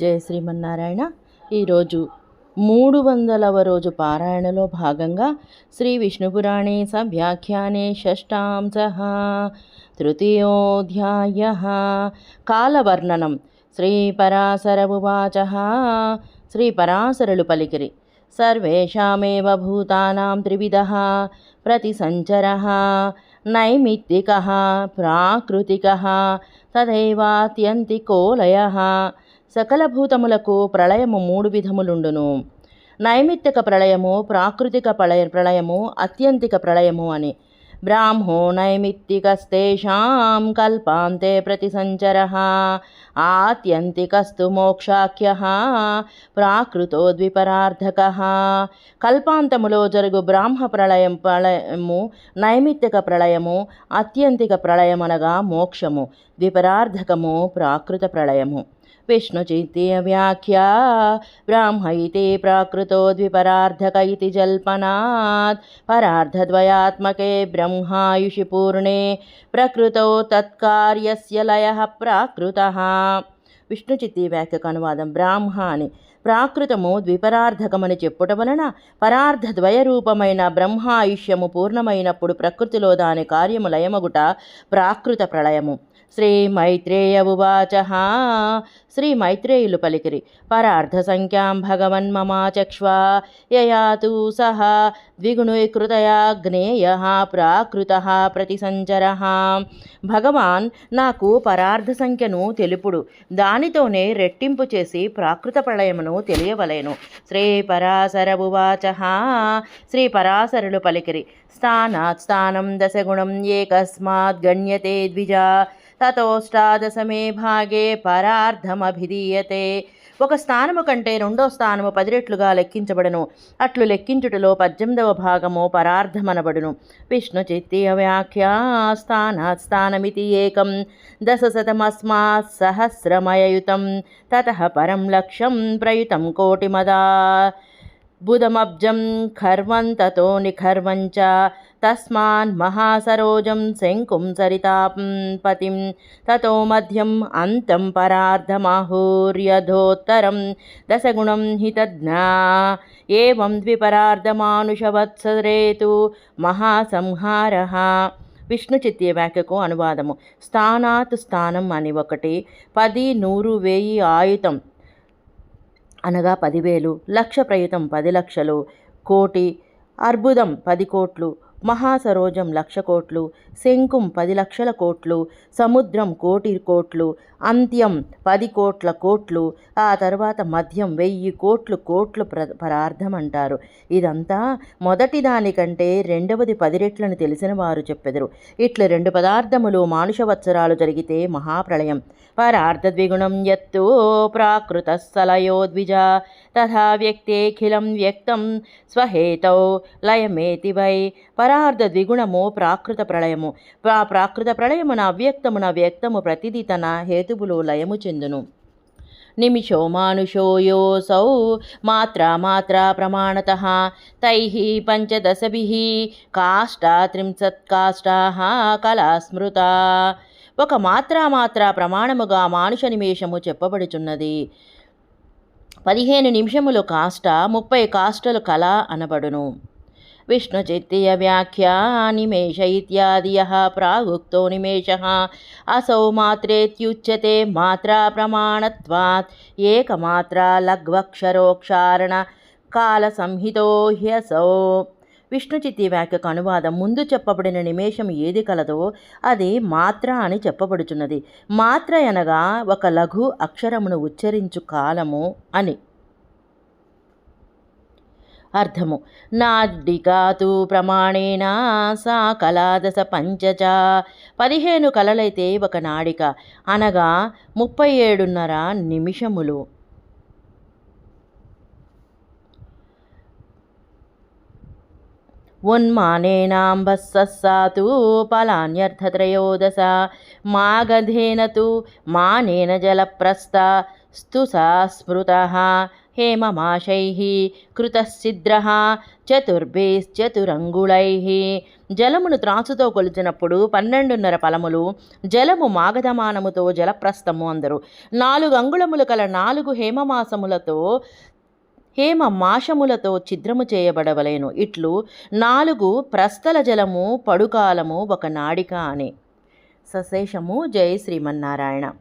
జయ శ్రీమన్నారాయణ. ఈరోజు మూడు వందలవ రోజు పారాయణలో భాగంగా శ్రీ విష్ణుపురాణే సవ్యాఖ్యానే షష్టాంశ తృతీయోధ్యాయ కాలవర్ణనం. శ్రీ పరాశర ఉవాచ శ్రీ పరాశరులు పలికిరి. సర్వేషామేవ భూతానాం త్రివిధ ప్రతిసంచరः నైమిత్తికः ప్రాకృతికः తథైవాత్యంతికో లయः సకల భూతములకు ప్రళయము మూడు విధములుండును. నైమిత్తిక ప్రళయము ప్రాకృతిక ప్రళయ ప్రళయము అత్యంతిక ప్రళయము అని. బ్రాహ్మో నైమిత్తికస్తేషాం కల్పాంతే ప్రతిసంచర ఆత్యంతికస్తు మోక్షాఖ్య ప్రాకృతో ద్విపరార్ధకः కల్పాంతములో జరుగు బ్రాహ్మ ప్రళయం ప్రళయము నైమిత్తిక ప్రళయము అత్యంతిక ప్రళయమనగా మోక్షము. ద్విపరార్ధకము ప్రాకృత ప్రళయము విష్ణుచిత్తీయ వ్యాఖ్యా బ్రాహ్మ ఇతి ప్రాకృతో ద్విపరార్ధక ఇది జల్పనాత్ పరార్ధద్వయాత్మకే బ్రహ్మాయుషి పూర్ణే ప్రకృతో తత్కార్యస్య లయ ప్రాకృత. విష్ణుచిత్తి వ్యాఖ్యకు అనువాదం బ్రాహ్మ అని ప్రాకృతము ద్విపరార్ధకమని చెప్పుట వలన పరార్ధద్వయ రూపమైన బ్రహ్మాయుష్యము పూర్ణమైనప్పుడు ప్రకృతిలో దాని కార్యము లయమగుట ప్రాకృత ప్రళయము శ్రీ మైత్రేయ ఉవాచ శ్రీ మైత్రేయులు పలికిరి పరార్ధ సంఖ్యాం భగవన్ మమాచక్ష్వా యయాతు సహ ద్విగుణీకృతయాగ్నేయ ప్రాకృత ప్రతిసంచర భగవాన్ నాకు పరార్ధ సంఖ్యను తెలుపుడు దానితోనే రెట్టింపు చేసి ప్రాకృత ప్రళయమును తెలియవలేను శ్రీ పరాశర ఉవాచ శ్రీ పరాశరులు పలికిరి స్థానాత్ స్థానం దశగుణం ఏకస్మాత్ గణ్యతే ద్విజా తతోష్టాదశమే భాగే పరార్థమభిధీయతే. ఒక స్థానము కంటే రెండో స్థానము పది రెట్లుగా లెక్కించబడను. అట్లు లెక్కించుటలో పద్దెనిమిదవ భాగము పరార్థమనబడును. విష్ణు చిత్తీయ వ్యాఖ్యా స్థానాత్ స్థానమితి ఏకం. దశశతమస్మాత్ సహస్రమయయుతం. తత పరం లక్ష్యం ప్రయుతం కోటిమదా. బుధమబ్జం ఖర్వంతతో నిఖర్వంచ తస్మాన్ మహాసరోజం శంకుం సరితాం పతిం తతో మధ్యం అంతం పరార్ధమాహూర్యధోత్తరం దశగుణం హితజ్ఞా ఏం ద్విపరార్ధమానుషవత్సరేతు మహాసంహార విష్ణు చిత్య వ్యాఖ్యకు అనువాదము స్థానాత్ స్థానం అని ఒకటి పది నూరు వేయి ఆయుతం అనగా పదివేలు లక్ష ప్రయుతం పది లక్షలు కోటి అర్బుదం పది కోట్లు మహాసరోజం లక్ష కోట్లు శంకుం పది లక్షల కోట్లు సముద్రం కోటి కోట్లు అంత్యం పది కోట్ల కోట్లు ఆ తర్వాత మద్యం వెయ్యి కోట్లు కోట్లు ప్ర పరార్థం అంటారు ఇదంతా మొదటి దానికంటే రెండవది పది రెట్లను తెలిసిన వారు చెప్పెదరు. ఇట్ల రెండు పదార్థములు మానుషవత్సరాలు జరిగితే మహాప్రళయం. పరార్థ ద్విగుణం ఎత్తు ప్రాకృత సలయోద్విజ తథా వ్యక్తేఖిలం వ్యక్తం స్వహేతౌ లయమేతి వై. పరార్థ ద్విగుణము ప్రాకృత ప్రళయము. ప్రా ప్రాకృత ప్రళయమున అవ్యక్తమున వ్యక్తము ప్రతిది తన హేతువులు లయము చెందును. నిమిషో మానుషో యోసౌ మాత్ర మాత్ర ప్రమాణత తై పంచదశభి కాష్టాత్రింశత్ కాష్టా కళా స్మృత. ఒక మాత్ర మాత్ర ప్రమాణముగా మానుష నిమేషము చెప్పబడుచున్నది. పదిహేను నిమిషములు కాష్ట ముప్పై కాష్టలు కళ అనబడును. విష్ణుచిత్తీయ వ్యాఖ్యా నిమేష ఇత్యాదియ ప్రాగుక్తో నిమేష అసౌ మాత్రేత్యుచ్యతే మాత్రా ప్రమాణత్వాత్ ఏకమాత్రా లఘ్వక్షరోక్షారణ కాల సంహితో హ్యసౌ విష్ణుచిత్తి వ్యాఖ్యకు అనువాదం ముందు చెప్పబడిన నిమేషం ఏది కలదో అది మాత్ర అని చెప్పబడుచున్నది. మాత్ర అనగా ఒక లఘు అక్షరమును ఉచ్చరించు కాలము అని. అర్థము. నాడికాతు ప్రమాణేన సా కళాదశ పంచచ. పదిహేను కళలైతే ఒక నాడిక. అనగా ముప్పై ఏడున్నర నిమిషములు. ఉన్మానేనాంబస్సాతు ఫలాన్యర్థత్రయోదశ. మాగధేన తు మానేన జలప్రస్థ. స్తుసా స్మృత. హేమమాషై కృతశిద్రః చతుర్భిశ్చతురంగుళైः జలమును త్రాసుతో కొలిచినప్పుడు పన్నెండున్నర పలములు జలము మాగధమానముతో జలప్రస్థము అందరు. నాలుగు అంగుళములు కల నాలుగు హేమమాసములతో హేమ మాషములతో ఛిద్రము చేయబడవలేను. ఇట్లు నాలుగు ప్రస్థల జలము పడుకాలము ఒక నాడిక అని. సశేషము జై శ్రీమన్నారాయణ.